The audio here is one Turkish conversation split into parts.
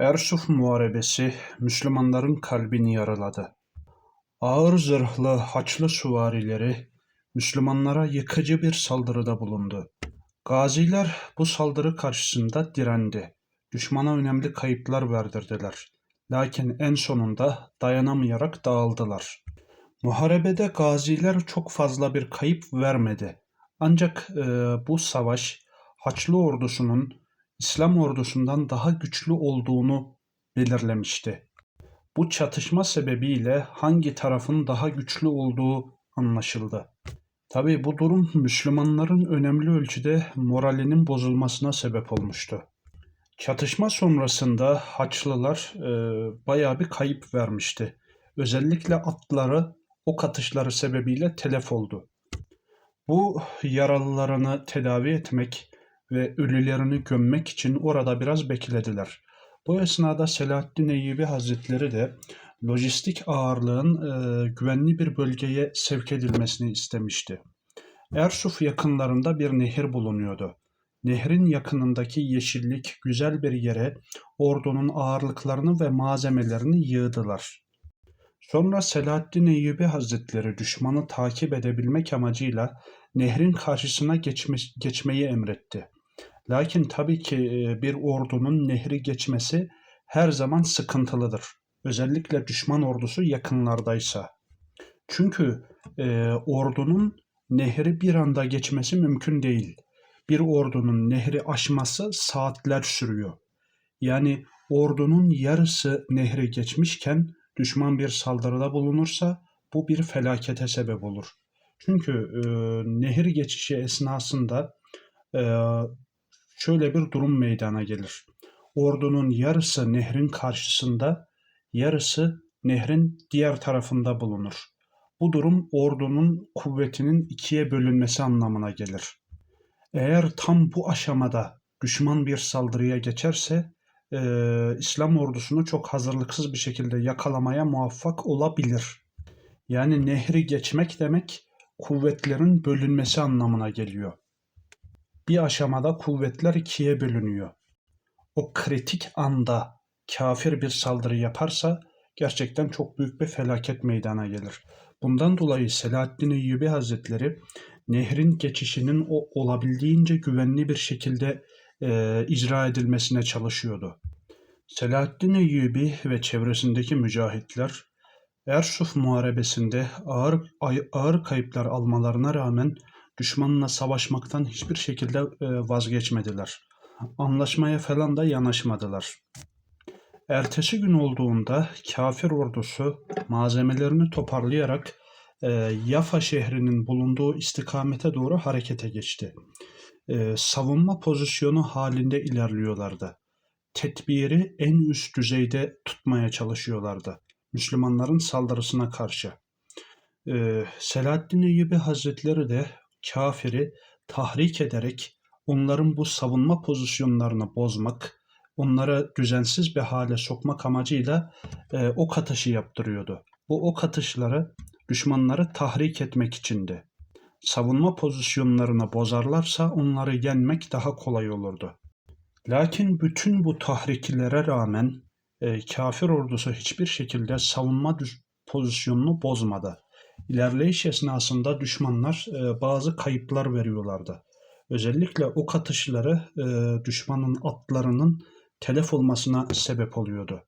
Ersuf Muharebesi Müslümanların kalbini yaraladı. Ağır zırhlı Haçlı süvarileri Müslümanlara yıkıcı bir saldırıda bulundu. Gaziler bu saldırı karşısında direndi. Düşmana önemli kayıplar verdirdiler. Lakin en sonunda dayanamayarak dağıldılar. Muharebede gaziler çok fazla bir kayıp vermedi. Ancak e, bu savaş Haçlı ordusunun İslam ordusundan daha güçlü olduğunu belirlemişti. Bu çatışma sebebiyle hangi tarafın daha güçlü olduğu anlaşıldı. Tabi bu durum Müslümanların önemli ölçüde moralinin bozulmasına sebep olmuştu. Çatışma sonrasında Haçlılar e, bayağı bir kayıp vermişti. Özellikle atları ok atışları sebebiyle telef oldu. Bu yaralılarını tedavi etmek ve ölülerini gömmek için orada biraz beklediler. Bu esnada Selahaddin Eyyubi Hazretleri de lojistik ağırlığın e, güvenli bir bölgeye sevk edilmesini istemişti. Ersuf yakınlarında bir nehir bulunuyordu. Nehrin yakınındaki yeşillik güzel bir yere ordunun ağırlıklarını ve malzemelerini yığdılar. Sonra Selahaddin Eyyubi Hazretleri düşmanı takip edebilmek amacıyla nehrin karşısına geçme, geçmeyi emretti. Lakin tabii ki bir ordunun nehri geçmesi her zaman sıkıntılıdır. Özellikle düşman ordusu yakınlardaysa. Çünkü e, ordunun nehri bir anda geçmesi mümkün değil. Bir ordunun nehri aşması saatler sürüyor. Yani ordunun yarısı nehri geçmişken düşman bir saldırıda bulunursa bu bir felakete sebep olur. Çünkü e, nehir geçişi esnasında e, şöyle bir durum meydana gelir. Ordunun yarısı nehrin karşısında, yarısı nehrin diğer tarafında bulunur. Bu durum ordunun kuvvetinin ikiye bölünmesi anlamına gelir. Eğer tam bu aşamada düşman bir saldırıya geçerse e, İslam ordusunu çok hazırlıksız bir şekilde yakalamaya muvaffak olabilir. Yani nehri geçmek demek kuvvetlerin bölünmesi anlamına geliyor. Bir aşamada kuvvetler ikiye bölünüyor. O kritik anda kafir bir saldırı yaparsa gerçekten çok büyük bir felaket meydana gelir. Bundan dolayı Selahaddin Eyyubi Hazretleri nehrin geçişinin o olabildiğince güvenli bir şekilde e, icra edilmesine çalışıyordu. Selahaddin Eyyubi ve çevresindeki mücahitler Ersuf Muharebesi'nde ağır, ağır kayıplar almalarına rağmen düşmanla savaşmaktan hiçbir şekilde e, vazgeçmediler. Anlaşmaya falan da yanaşmadılar. Ertesi gün olduğunda kafir ordusu malzemelerini toparlayarak e, Yafa şehrinin bulunduğu istikamete doğru harekete geçti. E, savunma pozisyonu halinde ilerliyorlardı. Tedbiri en üst düzeyde tutmaya çalışıyorlardı. Müslümanların saldırısına karşı. Ee, Selahaddin Eyyubi Hazretleri de kafiri tahrik ederek onların bu savunma pozisyonlarını bozmak, onları düzensiz bir hale sokmak amacıyla e, ok atışı yaptırıyordu. Bu ok atışları düşmanları tahrik etmek içindi. Savunma pozisyonlarını bozarlarsa onları yenmek daha kolay olurdu. Lakin bütün bu tahriklere rağmen e, kafir ordusu hiçbir şekilde savunma pozisyonunu bozmadı. İlerleyiş esnasında düşmanlar e, bazı kayıplar veriyorlardı. Özellikle ok atışları e, düşmanın atlarının telef olmasına sebep oluyordu.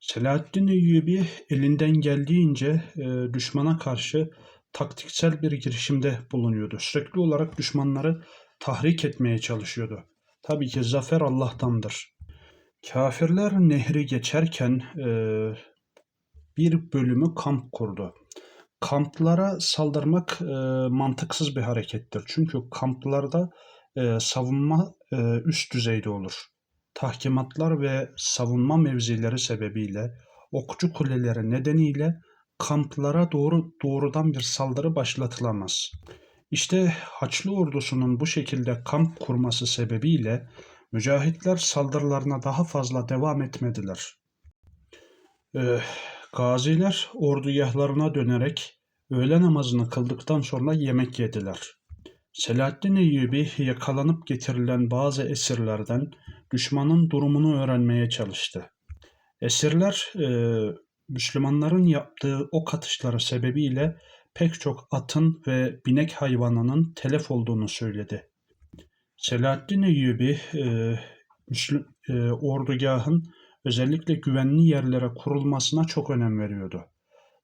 Selahaddin Eyyubi elinden geldiğince e, düşmana karşı taktiksel bir girişimde bulunuyordu. Sürekli olarak düşmanları tahrik etmeye çalışıyordu. Tabii ki zafer Allah'tandır. Kafirler nehri geçerken e, bir bölümü kamp kurdu. Kamplara saldırmak e, mantıksız bir harekettir. Çünkü kamplarda e, savunma e, üst düzeyde olur. Tahkimatlar ve savunma mevzileri sebebiyle okçu kuleleri nedeniyle kamplara doğru doğrudan bir saldırı başlatılamaz. İşte Haçlı ordusunun bu şekilde kamp kurması sebebiyle mücahitler saldırılarına daha fazla devam etmediler. Ee, gaziler ordugahlarına dönerek öğle namazını kıldıktan sonra yemek yediler. Selahaddin Eyyubi yakalanıp getirilen bazı esirlerden düşmanın durumunu öğrenmeye çalıştı. Esirler e, Müslümanların yaptığı ok atışları sebebiyle pek çok atın ve binek hayvanının telef olduğunu söyledi. Selahaddin Eyyubi e, Müslü, e, ordugahın özellikle güvenli yerlere kurulmasına çok önem veriyordu.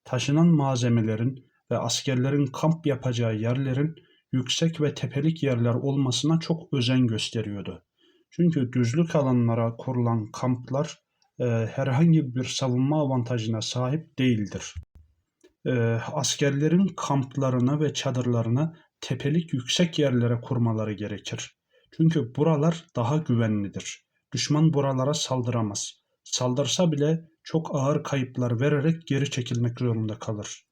Taşınan malzemelerin ve askerlerin kamp yapacağı yerlerin yüksek ve tepelik yerler olmasına çok özen gösteriyordu. Çünkü düzlük alanlara kurulan kamplar e, herhangi bir savunma avantajına sahip değildir. E, askerlerin kamplarını ve çadırlarını tepelik yüksek yerlere kurmaları gerekir. Çünkü buralar daha güvenlidir. Düşman buralara saldıramaz. Saldırsa bile çok ağır kayıplar vererek geri çekilmek zorunda kalır.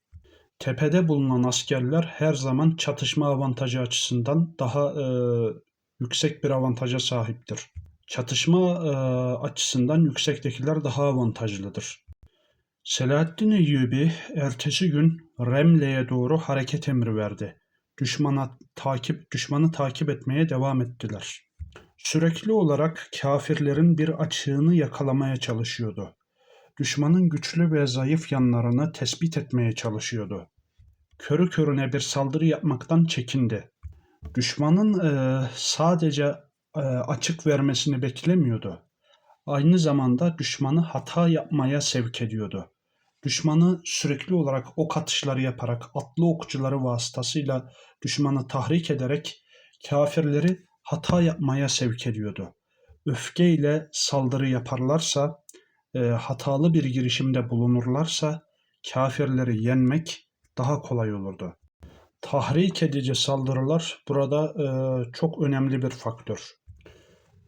Tepede bulunan askerler her zaman çatışma avantajı açısından daha e, yüksek bir avantaja sahiptir. Çatışma e, açısından yüksektekiler daha avantajlıdır. Selahaddin Eyyubi ertesi gün Remle'ye doğru hareket emri verdi. Düşmana takip düşmanı takip etmeye devam ettiler. Sürekli olarak kafirlerin bir açığını yakalamaya çalışıyordu. Düşmanın güçlü ve zayıf yanlarını tespit etmeye çalışıyordu. Körü körüne bir saldırı yapmaktan çekindi. Düşmanın e, sadece e, açık vermesini beklemiyordu. Aynı zamanda düşmanı hata yapmaya sevk ediyordu. Düşmanı sürekli olarak ok atışları yaparak atlı okçuları vasıtasıyla düşmanı tahrik ederek kafirleri hata yapmaya sevk ediyordu. Öfkeyle saldırı yaparlarsa, e, hatalı bir girişimde bulunurlarsa kafirleri yenmek daha kolay olurdu. Tahrik edici saldırılar burada e, çok önemli bir faktör.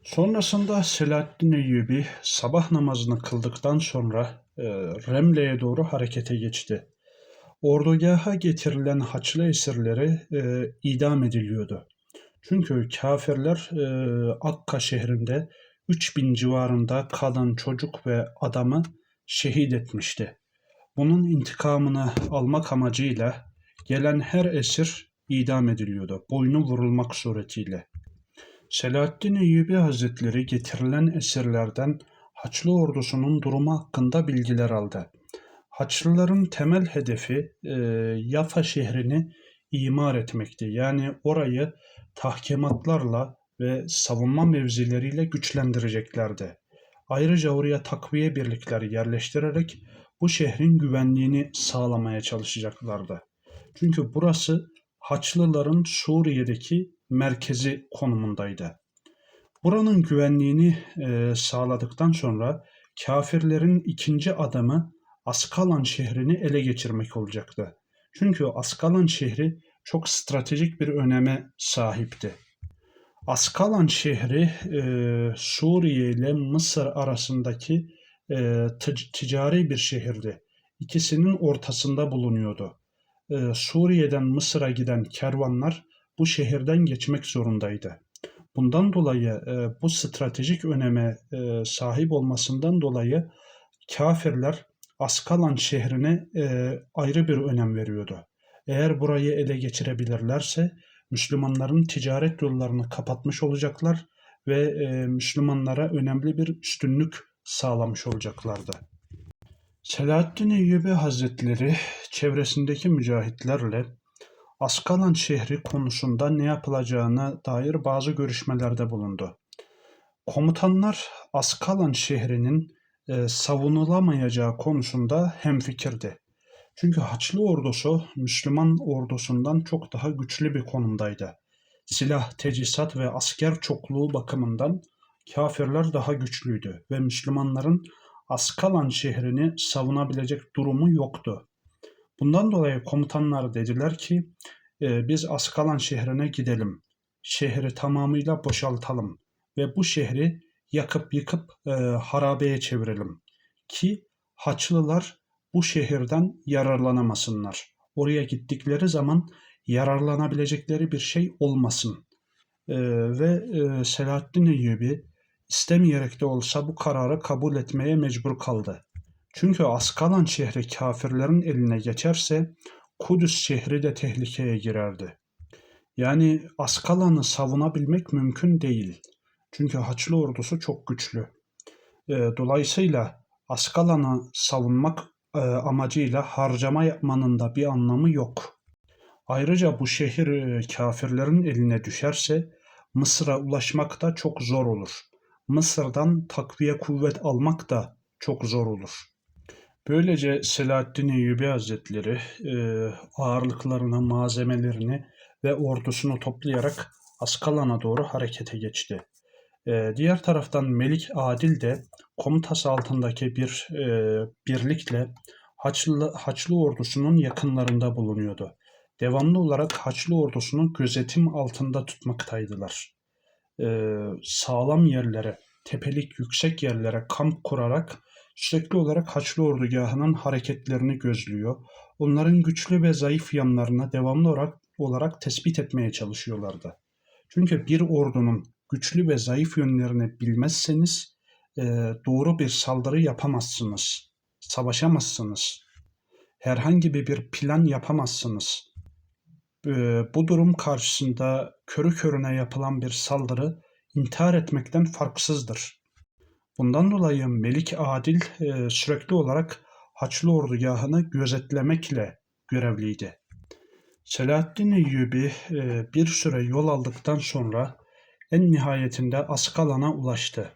Sonrasında Selahaddin Eyyubi sabah namazını kıldıktan sonra e, Remle'ye doğru harekete geçti. Ordugaha getirilen Haçlı esirleri e, idam ediliyordu. Çünkü kafirler e, Akka şehrinde 3000 civarında kadın, çocuk ve adamı şehit etmişti. Bunun intikamını almak amacıyla gelen her esir idam ediliyordu. Boynu vurulmak suretiyle. Selahaddin Eyyubi Hazretleri getirilen esirlerden Haçlı ordusunun durumu hakkında bilgiler aldı. Haçlıların temel hedefi e, Yafa şehrini imar etmekti. Yani orayı tahkimatlarla ve savunma mevzileriyle güçlendireceklerdi. Ayrıca oraya takviye birlikleri yerleştirerek bu şehrin güvenliğini sağlamaya çalışacaklardı. Çünkü burası Haçlıların Suriye'deki merkezi konumundaydı. Buranın güvenliğini e, sağladıktan sonra kafirlerin ikinci adımı Askalan şehrini ele geçirmek olacaktı. Çünkü Askalan şehri çok stratejik bir öneme sahipti. Askalan şehri e, Suriye ile Mısır arasındaki e, ticari bir şehirdi. İkisinin ortasında bulunuyordu. E, Suriye'den Mısır'a giden kervanlar bu şehirden geçmek zorundaydı. Bundan dolayı e, bu stratejik öneme e, sahip olmasından dolayı kafirler Askalan şehrine e, ayrı bir önem veriyordu. Eğer burayı ele geçirebilirlerse Müslümanların ticaret yollarını kapatmış olacaklar ve e, Müslümanlara önemli bir üstünlük sağlamış olacaklardı. Selahaddin Eyyubi Hazretleri çevresindeki mücahitlerle Askalan şehri konusunda ne yapılacağına dair bazı görüşmelerde bulundu. Komutanlar Askalan şehrinin e, savunulamayacağı konusunda hemfikirdi. Çünkü Haçlı ordusu Müslüman ordusundan çok daha güçlü bir konumdaydı. Silah, teçhizat ve asker çokluğu bakımından kafirler daha güçlüydü ve Müslümanların Askalan şehrini savunabilecek durumu yoktu. Bundan dolayı komutanlar dediler ki e, biz Askalan şehrine gidelim. Şehri tamamıyla boşaltalım ve bu şehri yakıp yıkıp e, harabeye çevirelim ki Haçlılar bu şehirden yararlanamasınlar. Oraya gittikleri zaman yararlanabilecekleri bir şey olmasın. E, ve e, Selahaddin Eyyubi istemeyerek de olsa bu kararı kabul etmeye mecbur kaldı. Çünkü Askalan şehri kafirlerin eline geçerse Kudüs şehri de tehlikeye girerdi. Yani Askalan'ı savunabilmek mümkün değil. Çünkü Haçlı ordusu çok güçlü. E, dolayısıyla Askalan'ı savunmak amacıyla harcama yapmanın da bir anlamı yok. Ayrıca bu şehir e, kafirlerin eline düşerse Mısır'a ulaşmak da çok zor olur. Mısır'dan takviye kuvvet almak da çok zor olur. Böylece Selahaddin Eyyubi Hazretleri e, ağırlıklarını, malzemelerini ve ordusunu toplayarak Askalan'a doğru harekete geçti. E, diğer taraftan Melik Adil de komutası altındaki bir e, birlikle Haçlı, Haçlı ordusunun yakınlarında bulunuyordu. Devamlı olarak Haçlı ordusunu gözetim altında tutmaktaydılar. E, sağlam yerlere, tepelik yüksek yerlere kamp kurarak sürekli olarak Haçlı ordugahının hareketlerini gözlüyor. Onların güçlü ve zayıf yanlarına devamlı olarak, olarak tespit etmeye çalışıyorlardı. Çünkü bir ordunun güçlü ve zayıf yönlerini bilmezseniz e, doğru bir saldırı yapamazsınız. Savaşamazsınız. Herhangi bir plan yapamazsınız. E, bu durum karşısında körü körüne yapılan bir saldırı intihar etmekten farksızdır. Bundan dolayı Melik Adil e, sürekli olarak Haçlı ordugahını gözetlemekle görevliydi. Selahaddin Eyyubi e, bir süre yol aldıktan sonra en nihayetinde Askalan'a ulaştı.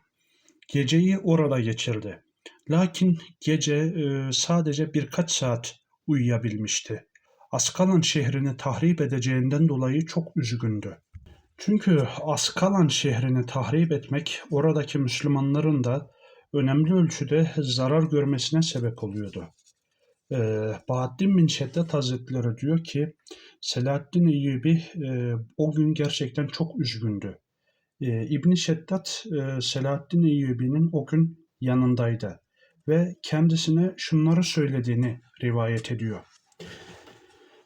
Geceyi orada geçirdi. Lakin gece e, sadece birkaç saat uyuyabilmişti. Askalan şehrini tahrip edeceğinden dolayı çok üzgündü. Çünkü Askalan şehrini tahrip etmek oradaki Müslümanların da önemli ölçüde zarar görmesine sebep oluyordu. Ee, Bahattin bin Şeddet Hazretleri diyor ki Selahaddin Eyyubi e, o gün gerçekten çok üzgündü. E, ibn Şeddat e, Selahaddin Eyyubi'nin o gün yanındaydı ve kendisine şunları söylediğini rivayet ediyor.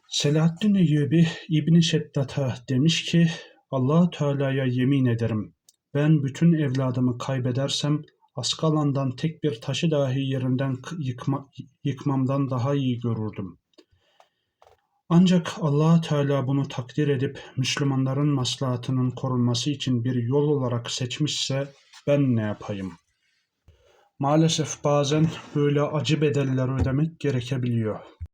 Selahaddin Eyyubi İbn Şeddat'a demiş ki allah Teala'ya yemin ederim ben bütün evladımı kaybedersem Askalan'dan tek bir taşı dahi yerinden yıkma, yıkmamdan daha iyi görürdüm. Ancak allah Teala bunu takdir edip Müslümanların maslahatının korunması için bir yol olarak seçmişse ben ne yapayım? Maalesef bazen böyle acı bedeller ödemek gerekebiliyor.